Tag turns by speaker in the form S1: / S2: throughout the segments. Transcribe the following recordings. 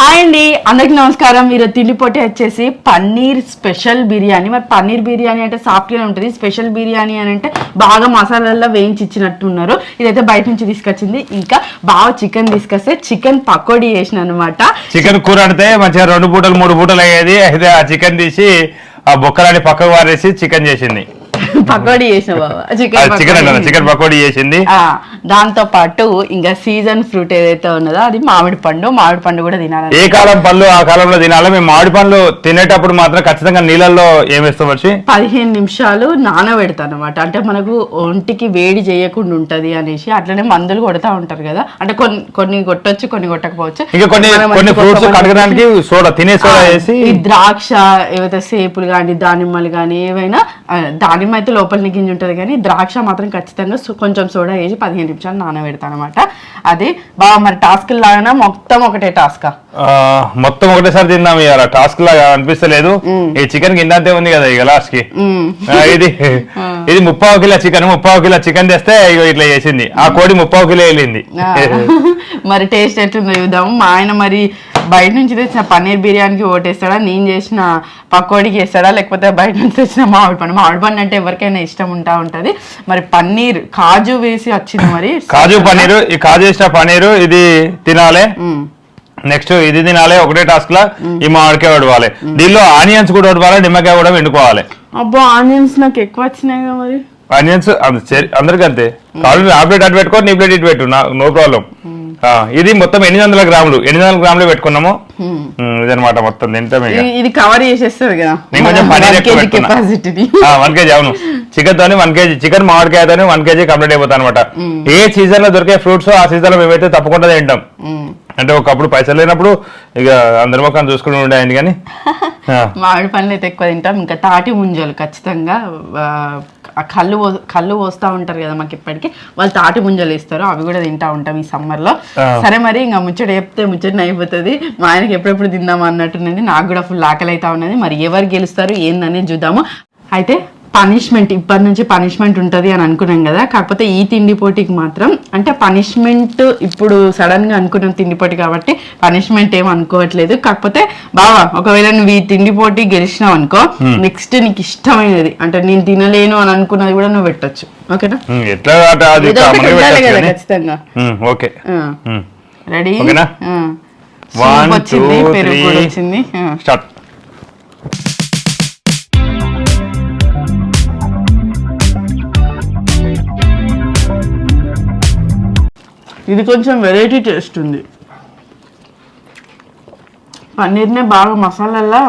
S1: Hi అండి అందరికి నమస్కారం. మీరు తిల్లిపోటీ వచ్చేసి పన్నీర్ స్పెషల్ బిర్యానీ. మరి పన్నీర్ బిర్యానీ అంటే సాఫ్ట్గా ఉంటుంది. స్పెషల్ బిర్యానీ అని అంటే బాగా మసాలాల్లో వేయించి ఇచ్చినట్టున్నారు ఇదైతే బయట నుంచి తీసుకొచ్చింది. ఇంకా బాగా చికెన్ తీసుకొస్తే చికెన్ పకోడీ చేసిన అనమాట
S2: చికెన్ కూర అంటే మంచిగా రెండు పూటలు మూడు పూటలు అయ్యేది. అయితే ఆ చికెన్ తీసి ఆ బొక్కలాన్ని పక్కకు వారేసి చికెన్ చేసింది.
S1: పకోడీ చేసిన బాబా
S2: చికెన్
S1: చికెన్
S2: పకోడీ చేసింది.
S1: దాంతో పాటు ఇంకా సీజన్ ఫ్రూట్ ఏదైతే ఉన్నదో అది మామిడి పండు. మామిడి పండు కూడా తినాలి
S2: ఏ కాలం పళ్ళు ఆ కాలంలో తినాలి? మేము మామిడి పండ్లు తినేటప్పుడు మాత్రం ఖచ్చితంగా నీళ్ళల్లో ఏమేస్తాం వచ్చి
S1: పదిహేను నిమిషాలు నానబెడతాను అనమాట అంటే మనకు ఒంటికి వేడి చేయకుండా ఉంటది అనేసి అట్లనే మందులు కొడతా ఉంటారు కదా. అంటే కొన్ని కొన్ని కొట్టొచ్చు కొన్ని కొట్టకపోవచ్చు.
S2: ఇంకా కొన్ని కొన్ని ఫ్రూట్స్ కడగడానికి సోడా తినే సోడా వేసి
S1: ఈ ద్రాక్ష ఏవైతే సేపులు కానీ దానిమ్మలు కానీ ఏవైనా ఆ, దానిమ్మ అయితే లోపల గింజ ఉంటుంది కానీ ద్రాక్ష మాత్రం ఖచ్చితంగా కొంచెం సోడా వేసి పదిహేను నిమిషాలు నానబెడతాను అనమాట అది బాగా మరి టాస్క్ లాగానే? మొత్తం ఒకటే టాస్క్
S2: మొత్తం ఒకటేసారి తిందాం ఇవాళ. టాస్క్ లాగా అనిపిస్తలేదు. ఈ చికెన్ కిందంతే ఉంది కదా ఇక లాస్ట్కి. ఇది ఇది ముప్పావు కిలో చికెన్. ముప్పావు కిలో చికెన్ తెస్తే ఇట్లా చేసింది. ఆ కోడి ముప్పావు కిలో వెళ్ళింది.
S1: మరి టేస్ట్ ఎట్లుందో చూద్దాము మా ఆయన మరి బయట నుంచి తెచ్చిన పన్నీర్ బిర్యానీకి ఓటేస్తాడా? నేను చేసిన పకోడీకి వేస్తాడా? లేకపోతే బయట నుంచి తెచ్చిన మామిడి పండు? మామిడి పండు అంటే ఎవరికైనా ఇష్టం ఉంటా ఉంటది. మరి పన్నీర్ కాజు వేసి వచ్చింది మరి.
S2: కాజు పన్నీరు ఈ కాజు వేసిన పన్నీరు ఇది తినాలి. నెక్స్ట్ ఇది తినాలి ఒకటే టాస్క్ లా ఈ మామిడికాయ వడవాలి. దీనిలో ఆనియన్స్ కూడా వడవాలి నిమ్మకాయ కూడా వండుకోవాలి
S1: అబ్బో ఆనియన్స్ నాకు ఎక్కువ వచ్చినాయి కదా మరి.
S2: ఆనియన్స్ అందరికి అంతే కావాలి ఆ ప్లేట్ అటు పెట్టుకో నీ ప్లేట్ ఇటు పెట్టు నో ప్రాబ్లం ఇది మొత్తం ఎనిమిది వందల గ్రాములు. ఎనిమిది వందల గ్రాములు పెట్టుకున్నాము. మ్మ్, ఇదన్నమాట మొత్తం తింటాం
S1: ఇది- కవర్ చేసేస్తుంది కదా.
S2: నేను కొంచెం పన్నీర్ ఎక్కువ
S1: కేజీ
S2: పెట్టుకున్నా.
S1: కెపాసిటీని
S2: వన్ కేజీ అవును. చికెన్ తోని వన్ కేజీ చికెన్ మామిడికాయతోని వన్ కేజీ కంప్లీట్ అయిపోతాయి అనమాట ఏ సీజన్లో దొరికే ఫ్రూట్స్ ఆ సీజన్లో మేమైతే తప్పకుండా తింటాం. అంటే ఒకప్పుడు పైసలు లేనప్పుడు ఇక అందరి మొక్కను చూసుకుని ఉండే ఆయన కానీ.
S1: మామిడి పండ్లు అయితే ఎక్కువ తింటాం. ఇంకా తాటి ముంజలు ఖచ్చితంగా ఆ, కళ్ళు కళ్ళు పోస్తూ ఉంటారు కదా మాకు ఇప్పటికి. వాళ్ళు తాటి ముంజలు ఇస్తారు అవి కూడా తింటా ఉంటాం ఈ సమ్మర్లో
S2: ఆ.
S1: సరే మరి ఇంకా ముచ్చట చెప్తే ముచ్చట అయిపోతుంది. మా ఆయనకి ఎప్పుడెప్పుడు తిందాం అన్నట్టున్నది నాకు కూడా ఫుల్ ఆకలి అవుతా ఉన్నది. మరి ఎవరు గెలుస్తారు ఏందనేది చూద్దాము. అయితే పనిష్మెంట్ ఇప్పటి నుంచి పనిష్మెంట్ ఉంటుంది అని అనుకున్నాం కదా. కాకపోతే ఈ తిండి పోటీకి మాత్రం అంటే పనిష్మెంట్ ఇప్పుడు సడన్గా అనుకున్నాం తిండి పోటీ కాబట్టి పనిష్మెంట్ ఏం అనుకోవట్లేదు. కాకపోతే బావా ఒకవేళ నువ్వు ఈ తిండి పోటీ గెలిచినావు అనుకో నెక్స్ట్ నీకు ఇష్టమైనది. అంటే నేను తినలేను అని అనుకున్నది కూడా నువ్వు పెట్టొచ్చు. ఓకేనా?
S2: కానీ.
S1: ఖచ్చితంగా.
S2: ఓకే.
S1: రెడీ సూప్ వచ్చింది పెరుగు కూడా. వచ్చింది.
S2: స్టార్ట్
S1: ఇది కొంచెం వెరైటీ టేస్ట్ ఉంది. పన్నీర్నే బాగా మసాలాల్లో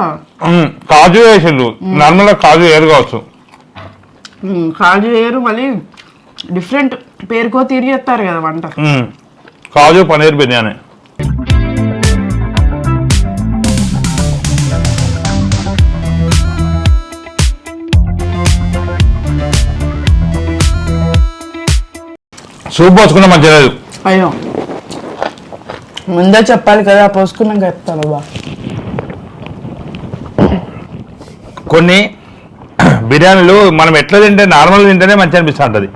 S2: మ్మ్, కాజు వేసిండు నార్మల్గా కాజు వేరు కావచ్చు.
S1: కాజు వేరు మళ్ళీ డిఫరెంట్ పేరుకో తిరిగి చేస్తారు కదా వంట.
S2: కాజు పన్నీర్ బిర్యానీ. సూప్ పోసుకున్నా మంచిగా లేదు.
S1: అయ్యో. ముందే చెప్పాలి కదా పోసుకున్నాక చెప్తాను బా.
S2: కొన్ని బిర్యానీలు మనం ఎట్లా తింటే నార్మల్ తింటేనే మంచి అనిపిస్తూ ఉంటుంది.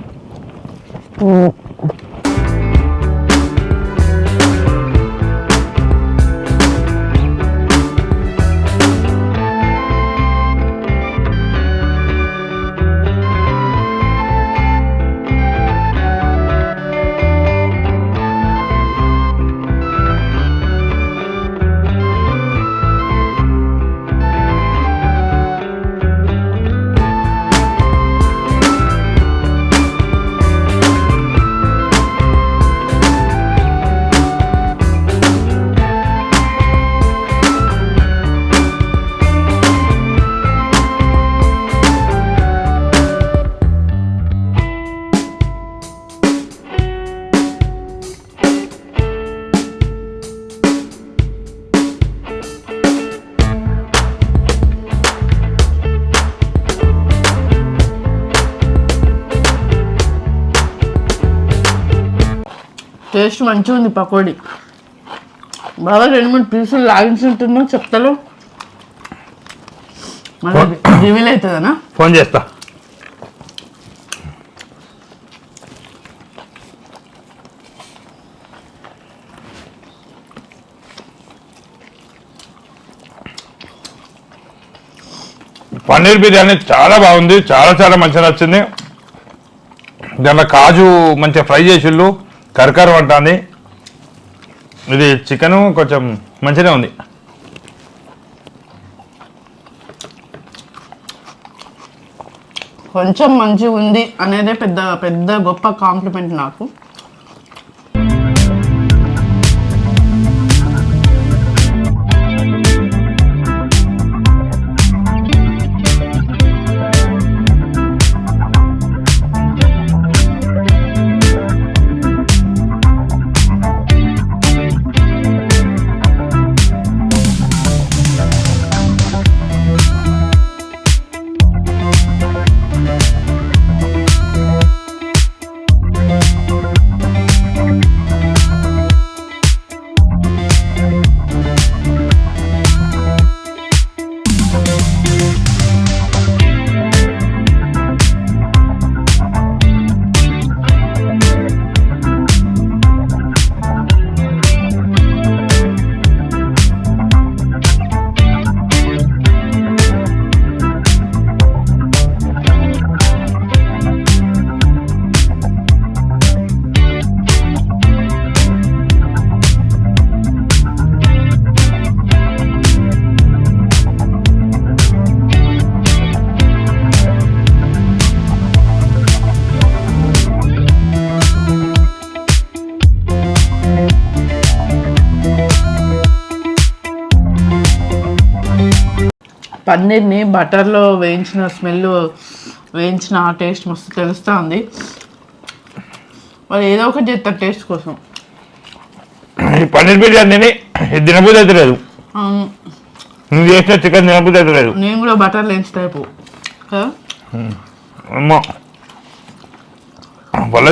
S1: మంచిగా ఉంది పకోడీ. బాగా రెండు మూడు పీసులు లాగించి ఉంటుందో రివీల్ అవుతుందనా
S2: ఫోన్ చేస్తా. పన్నీర్ బిర్యానీ చాలా బాగుంది చాలా చాలా మంచిగా నచ్చింది. దాంట్లో కాజు మంచిగా ఫ్రై చేసిళ్ళు. కరకర పడుతుంది ఇది చికెను కొంచెం మంచిగా ఉంది.
S1: కొంచెం మంచిగా ఉంది అనేదే పెద్ద పెద్ద గొప్ప కాంప్లిమెంట్ నాకు. పన్నీర్ని బటర్లో వేయించిన స్మెల్ వేయించిన ఆ టేస్ట్ మస్తు తెలుస్తూ ఉంది వాళ్ళు ఏదో ఒకటి చేస్తారు టేస్ట్ కోసం.
S2: ఈ పన్నీర్ బిర్యానీని తినబుద్ధి అయితే లేదు. నువ్వు చేసిన చికెన్ తినబుద్ధి అయితే లేదు.
S1: నేను కూడా బటర్ లేంచి టైపు.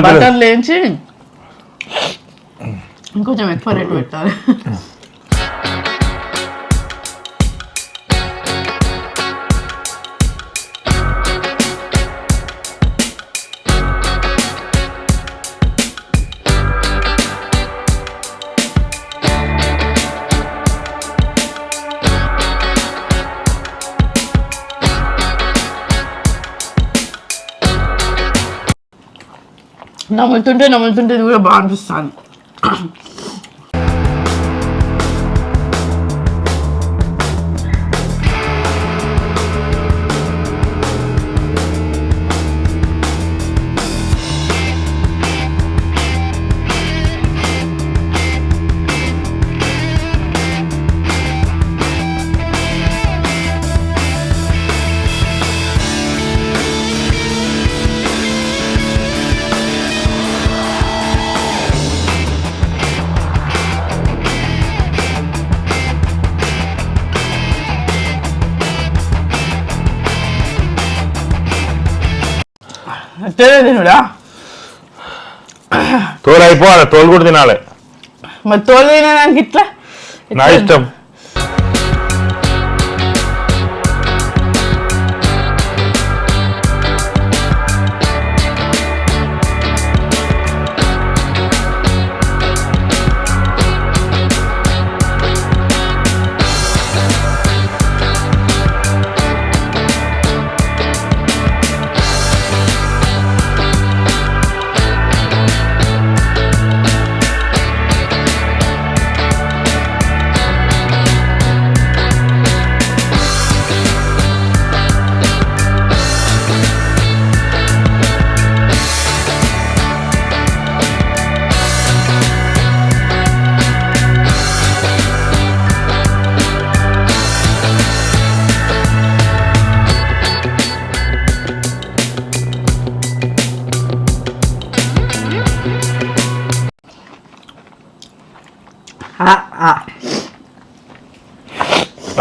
S1: బటర్ లేంచి ఇంకొంచెం ఎక్కువ రేటు పెట్టాలి. నములుతుంటే నములుతుంటే ఇది కూడా బాగా అనిపిస్తుంది తినుడా
S2: తోలు అయిపోవాలి తోలు కూడా తినాలి
S1: మరి తోలు తినడానికి ఇట్లా
S2: నా ఇష్టం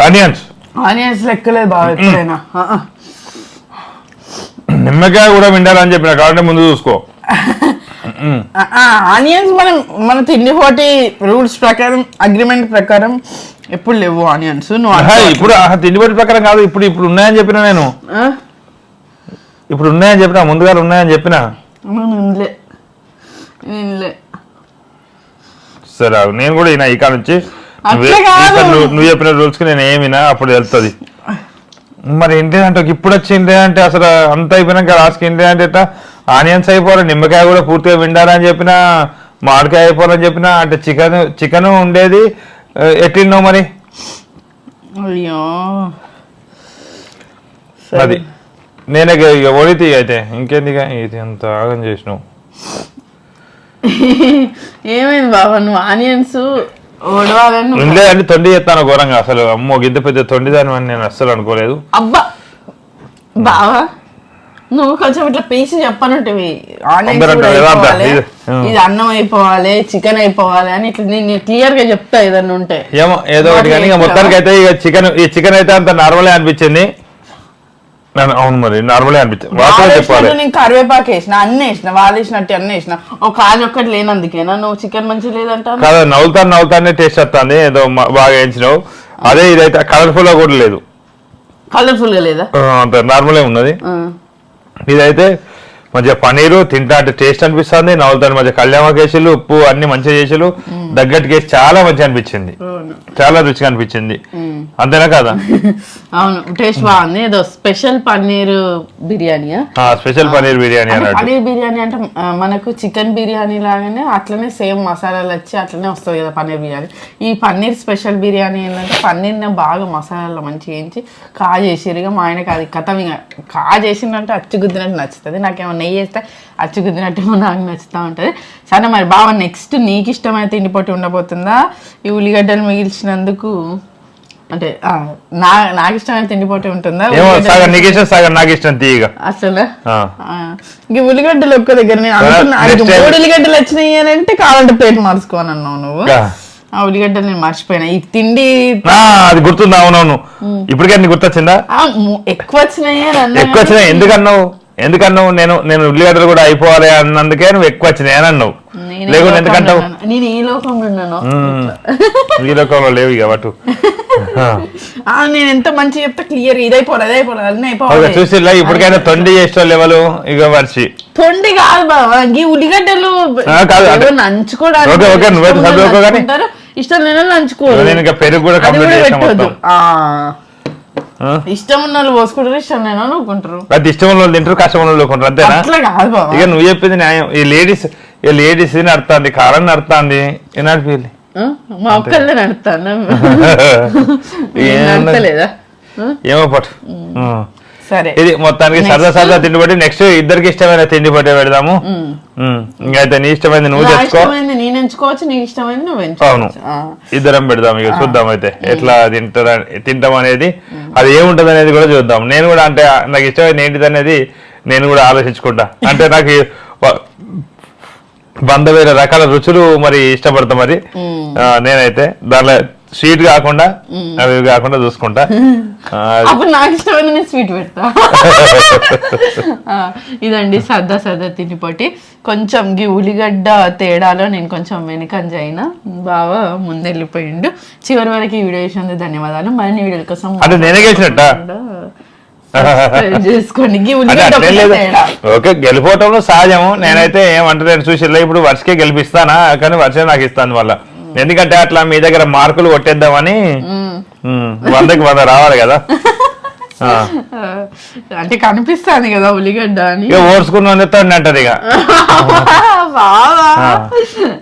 S2: ఆనియన్స్.
S1: ఆనియన్స్ లెక్కలేదు బాగా ఎప్పుడైనా.
S2: నిమ్మకాయ కూడా విండాలని చెప్పిన కాబట్టి ముందు చూసుకో.
S1: ఆనియన్స్ మనం మన తిండి పోటీ రూల్స్ ప్రకారం అగ్రిమెంట్ ప్రకారం ఎప్పుడు లేవు ఆనియన్స్. నువ్వు.
S2: ఇప్పుడు ఆహా, తిండిబడి ప్రకారం కాదు ఇప్పుడు ఇప్పుడు ఉన్నాయని చెప్పిన నేను? ఇప్పుడు ఉన్నాయని చెప్పిన ముందుగా ఉన్నాయని చెప్పిన
S1: నేను ఇన్లే నేను ఇన్లే
S2: సరే. నేను కూడా ఈయన ఈ కాడ నుంచి నువ్వే- చెప్పిన రూల్స్కి నేను ఏమినా అప్పుడు వెళ్తుంది మరి ఏంటి అంటే ఇప్పుడు వచ్చింది అంటే అసలు అంత అయిపోయినాక లాస్ట్కి ఏంటి అంటే ఎట్లా? ఆనియన్స్ అయిపోవాలి నిమ్మకాయ కూడా పూర్తిగా విండాలని చెప్పిన మామిడికాయ అయిపోవాలని చెప్పిన అంటే చికెన్ చికెన్ ఉండేది ఆ, ఎట్టిన్నో మరి?
S1: అయ్యో.
S2: అది నేనే ఒడితి అయితే. ఇంకేందిగా? ఇది అంత ఆగం చేసినావు?
S1: ఏమైంది బాబా? నువ్వు ఆనియన్స్
S2: అంటే తొండి చేస్తాను ఘోరంగా. అసలు అమ్మో గింత పెద్ద తొండి దాని అని నేను అస్సలు అనుకోలేదు.
S1: అబ్బా! బావా నువ్వు కొంచెం ఇట్లా పీసి చెప్పనుంటివి
S2: ఇది,
S1: అన్నం అయిపోవాలి చికెన్ అయిపోవాలి అని ఇట్లా నేను క్లియర్గా చెప్తా ఏదన్నా ఉంటే.
S2: ఏమో ఏదో ఒకటి కానీ మొత్తానికి అయితే ఇక చికెన్ ఈ చికెన్ అయితే అంత నార్మలే అనిపించింది. అవును మరి నార్మలే వాస్తవం చెప్పాలి.
S1: వేసినట్టు నేను కరివేపాకు వేసిన అన్ని వేసిన వాళ్ళు వేసినట్టు అన్ని వేసిన. ఒక కాజు ఒక్కటి లేనందుకేనా? నువ్వు చికెన్ మంచి లేదంటా
S2: కాదు నవ్వుతాను నవ్వుతానే టేస్ట్ వస్తుంది ఏదో బాగా వేయించినావు. అదే ఇదైతే కలర్ఫుల్గా కూడా లేదు.
S1: కలర్ఫుల్గా లేదా?
S2: అంత నార్మలే ఉన్నది. ఇదైతే మంచిగా పనీరు తింటా అంటే టేస్ట్ అనిపిస్తుంది నవ్వుతాను మంచిగా కళ్యాణ కేసులు ఉప్పు అన్ని మంచిగా చేసులు దగ్గర కేసు చాలా మంచిగా అనిపించింది. చాలా రుచిగా అనిపించింది. అంతేనా కదా?
S1: అవును టేస్ట్ బాగుంది. ఏదో స్పెషల్ పన్నీర్ బిర్యానీయా?
S2: ఆ, స్పెషల్ పనీర్ బిర్యానీ
S1: పన్నీర్ బిర్యానీ అంటే మనకు చికెన్ బిర్యానీ లాగానే అట్లనే సేమ్ మసాలాలు వచ్చి అట్లనే వస్తుంది కదా పన్నీర్ బిర్యానీ. ఈ పన్నీర్ స్పెషల్ బిర్యానీ ఏంటంటే పన్నీర్ని బాగా మసాలాలో మంచిగా వేయించి కా చేసిరుగా మా ఆయనకి అది కథ ఇక కా చేసిందంటే అచ్చుగుద్దినట్టు నచ్చుతుంది. నాకేమో నెయ్యి వేస్తే అచ్చుగుద్దినట్టు నాకు నచ్చుతూ ఉంటుంది. సరే మరి బాగా నెక్స్ట్ నీకు ఇష్టమైన తిండి పొట్టి ఉండబోతుందా? ఈ ఉల్లిగడ్డలు మిగిల్చినందుకు అంటే ఆ, నా నాకు ఇష్టమైన తిండి పొట్టి ఉంటుందా?
S2: నీకు ఇష్టం సగం నాకు ఇష్టం తీయగా.
S1: అసలు. ఇంక ఉల్లిగడ్డలు ఒక్క దగ్గర నేను అనుకున్నా. మూడు ఉల్లిగడ్డలు వచ్చినాయి అని అంటే కావాలంటే ప్లేట్ మార్చుకోని అన్నావు నువ్వు.
S2: ఆ.
S1: ఉల్లిగడ్డలు నేను మర్చిపోయినా. ఈ తిండి
S2: అది గుర్తుంది అవునవును? ఇప్పటికే నీకు గుర్తొచ్చిందా?
S1: ఎక్కువ వచ్చినాయి
S2: ఎక్కువ వచ్చినాయి. ఎందుకన్నావు ఎందుకన్నావు నేను నేను ఉల్లిగడ్డలు కూడా అయిపోవాలి అన్నందుకే నువ్వు ఎక్కువ వచ్చినాయి అని అన్నావు. ఎందుకంటావు?
S1: ఉన్నాను? నేను ఏ లోకంలో ఉన్నాను.
S2: ఈ లోకంలో లేవు ఇక
S1: ఆ, నేను ఎంత మంచి చెప్తే క్లియర్ ఇదైపోవాలి అదైపోవాలి అన్నీ అయిపోవాలి.
S2: చూసి ఇప్పటికైనా తొండి చేసిన లెవెల్ ఇక మర్చి.
S1: తొండి కాదు బాబా ఈ ఉల్లిగడ్డలు
S2: అంటే-
S1: నంచుకోవడానికి ఇష్టం లేని నంచుకోరు.
S2: నేను ఇంకా పెరుగు కూడా కంప్లీట్ చేసిన?
S1: ఇష్టం ఉన్న వాళ్ళు పోసుకుంటారు ఇష్టం లేని వాళ్ళు ఊరుకుంటారు
S2: అది ఇష్టం ఉన్న వాళ్ళు తింటారు కష్టం ఉన్న వాళ్ళు కొంటారు అంతేనా?
S1: అట్లా కాదు
S2: ఇక నువ్వు చెప్పింది న్యాయం. ఈ లేడీస్ ఈ లేడీస్ నడుతుంది కాలం నడుతుంది ఏ నడిపి
S1: ఆ? మా ఒక్కళ్ళే నడతలేదా? ఆ?
S2: ఏమో పట్టు.
S1: సరే.
S2: ఇది మొత్తానికి సరదా సరదా తిండి పట్టి నెక్స్ట్ ఇద్దరికి ఇష్టమైన తిండి పట్టే పెడదాము. ఇంకైతే నీ ఇష్టమైంది నువ్వు తెచ్చుకో.
S1: నేను ఎంచుకోవచ్చు నీకు ఇష్టమైంది నువ్వు
S2: అవును. ఇద్దరం పెడదాం ఇక చూద్దాం అయితే ఎట్లా తింటారా తింటాం అనేది. అది ఏముంటది అనేది కూడా చూద్దాం. నేను కూడా అంటే నాకు ఇష్టమైన ఏంటిది అనేది నేను కూడా ఆలోచించుకుంటా. అంటే నాకు వంద వేల రకాల రుచులు మరి ఇష్టపడతా మరి. నేనైతే దానిలో స్వీట్ కాకుండా అవి కాకుండా చూసుకుంటా.
S1: అప్పుడు నాకు ఇష్టమైంది నేను స్వీట్ పెడతా. ఇదండి సరదా సరదా తిండిపోటి కొంచెం గి ఉల్లిగడ్డ తేడాలో నేను కొంచెం వెనుకంజ అయినా బాగా ముందెళ్ళిపోయిండు. చివరి వరకు ఈ వీడియో చూసినందుకు ధన్యవాదాలు. మరిన్ని వీడియోల కోసం
S2: అంటే నేనే గెలిచినట్ట? ఓకే గెలిపోవటంలో సహజము. నేనైతే ఏమంటలేను చూసి ఇప్పుడు వర్షకే గెలిపిస్తానా? కానీ వర్షే నాకు ఇస్తాను వల్ల ఎందుకంటే అట్లా మీ దగ్గర మార్కులు కొట్టేద్దామని వందకి వంద రావాలి కదా.
S1: అంటే కనిపిస్తాను కదా ఉల్లిగడ్డ అని.
S2: ఓర్చుకున్న అంటారు ఇక.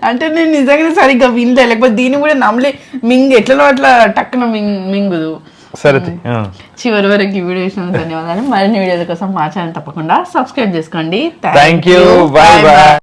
S1: అంటే నేను నిజంగానే సరిగ్గా వినలే. లేకపోతే దీన్ని కూడా నమ్మలే. మింగ్ ఎట్లలో అట్లా టక్కున మింగ్ మింగుదు.
S2: సరే.
S1: చివరి వరకు ఈ వీడియో చూసినందుకు ధన్యవాదాలు. మరిన్ని వీడియోల కోసం మా ఛానల్ తప్పకుండా సబ్స్క్రైబ్ చేసుకోండి.
S2: Thank you bye bye